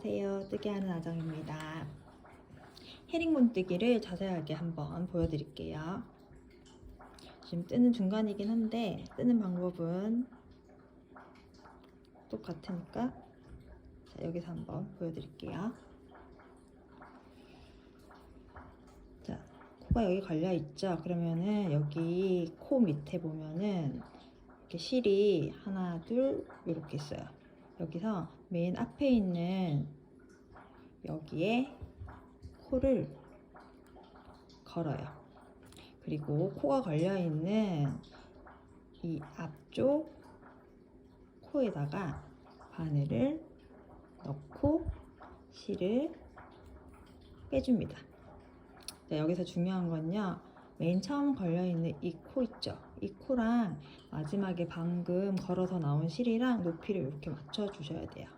안녕하세요. 뜨게 하는 아정입니다. 헤링본 뜨기를 자세하게 한번 보여드릴게요. 지금 뜨는 중간이긴 한데 뜨는 방법은 똑같으니까 자, 여기서 한번 보여드릴게요. 자, 코가 여기 걸려 있죠? 그러면은 여기 코 밑에 보면은 이렇게 실이 하나, 둘 이렇게 있어요. 여기서 맨 앞에 있는 여기에 코를 걸어요. 그리고 코가 걸려 있는 이 앞쪽 코에다가 바늘을 넣고 실을 빼줍니다. 자, 여기서 중요한 건요. 맨 처음 걸려 있는 이 코 있죠? 이 코랑 마지막에 방금 걸어서 나온 실이랑 높이를 이렇게 맞춰 주셔야 돼요.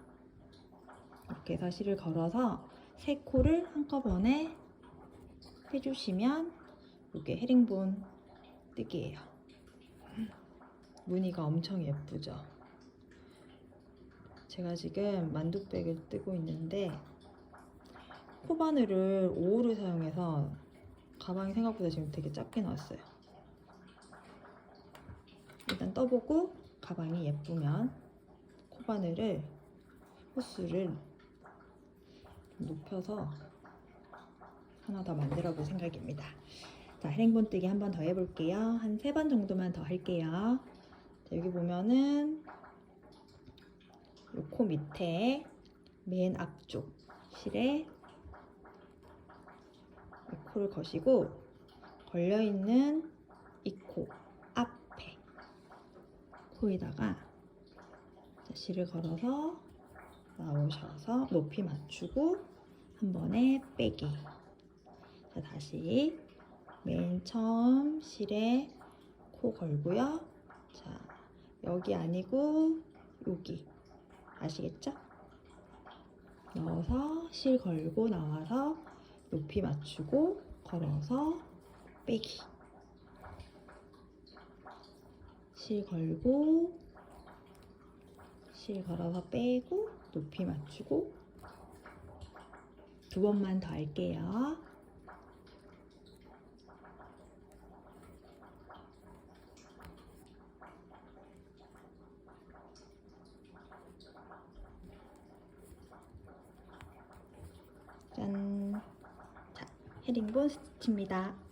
이렇게 해서 실을 걸어서 세 코를 한꺼번에 해주시면 이게 헤링본 뜨기예요. 무늬가 엄청 예쁘죠? 제가 지금 만두백을 뜨고 있는데 코바늘을 5호를 사용해서 가방이 생각보다 지금 되게 작게 나왔어요. 일단 떠보고 가방이 예쁘면 코바늘을 호수를 높여서 하나 더 만들어 볼 생각입니다. 자, 행본 뜨기 한 번 더 해볼게요. 한 세 번 정도만 더 할게요. 자, 여기 보면은 요 코 밑에 맨 앞쪽 실에 이 코를 거시고 걸려 있는 이 코 앞에 코에다가 자, 실을 걸어서 나오셔서 높이 맞추고 한 번에 빼기. 자, 다시 맨 처음 실에 코 걸고요. 자, 여기 아니고 여기. 아시겠죠? 넣어서 실 걸고 나와서 높이 맞추고 걸어서 빼기. 실 걸고 실 걸어서 빼고 높이 맞추고 두 번만 더 할게요. 짠. 자, 헤링본 스티치입니다.